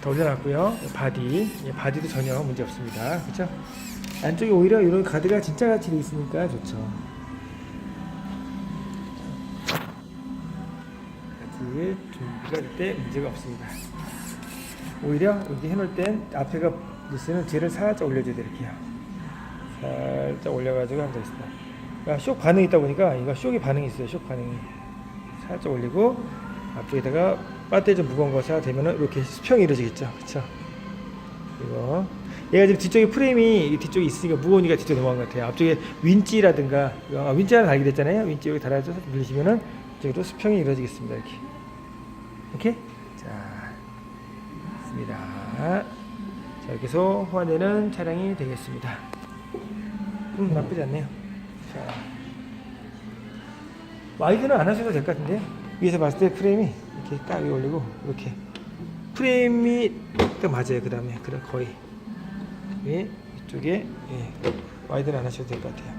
더 올려놨고요. 바디, 예, 바디도 전혀 문제 없습니다. 그렇죠? 안쪽에 오히려 이런 가드가 진짜 돼 있으니까 좋죠. 가드 준비가 될때 문제가 없습니다. 오히려 여기 해놓을 땐 앞에가 있으면 뒤를 살짝 올려줘야 돼 이렇게요. 살짝 올려가지고 앉아 있습니다. 그러니까 쇼 반응이 있다 보니까 이거 쇼기 반응이 있어요. 쇼 반응이 살짝 올리고 앞쪽에다가 배터리 좀 무거운 거 사야 되면은 이렇게 수평이 이루어지겠죠. 그렇죠? 이거 얘가 지금 뒤쪽에 프레임이 이 뒤쪽에 있으니까 무거우니까 뒤쪽 넘어간 것 같아요. 앞쪽에 윈지라든가 아, 윈지 하나 달게 됐잖아요. 윈지 여기 달아서 밀리시면은 이쪽도 수평이 이루어지겠습니다. 이렇게 이렇게 자 있습니다. 자 이렇게 해서 호환되는 차량이 되겠습니다. 음 나쁘지 않네요. 자 와이드는 안 하셔도 될 것 같은데 위에서 봤을 때 프레임이 이렇게 딱 올리고 이렇게 프레임이 딱 맞아요. 그 다음에 그래 거의 위 이쪽에 예, 와이드는 안 하셔도 될 것 같아요.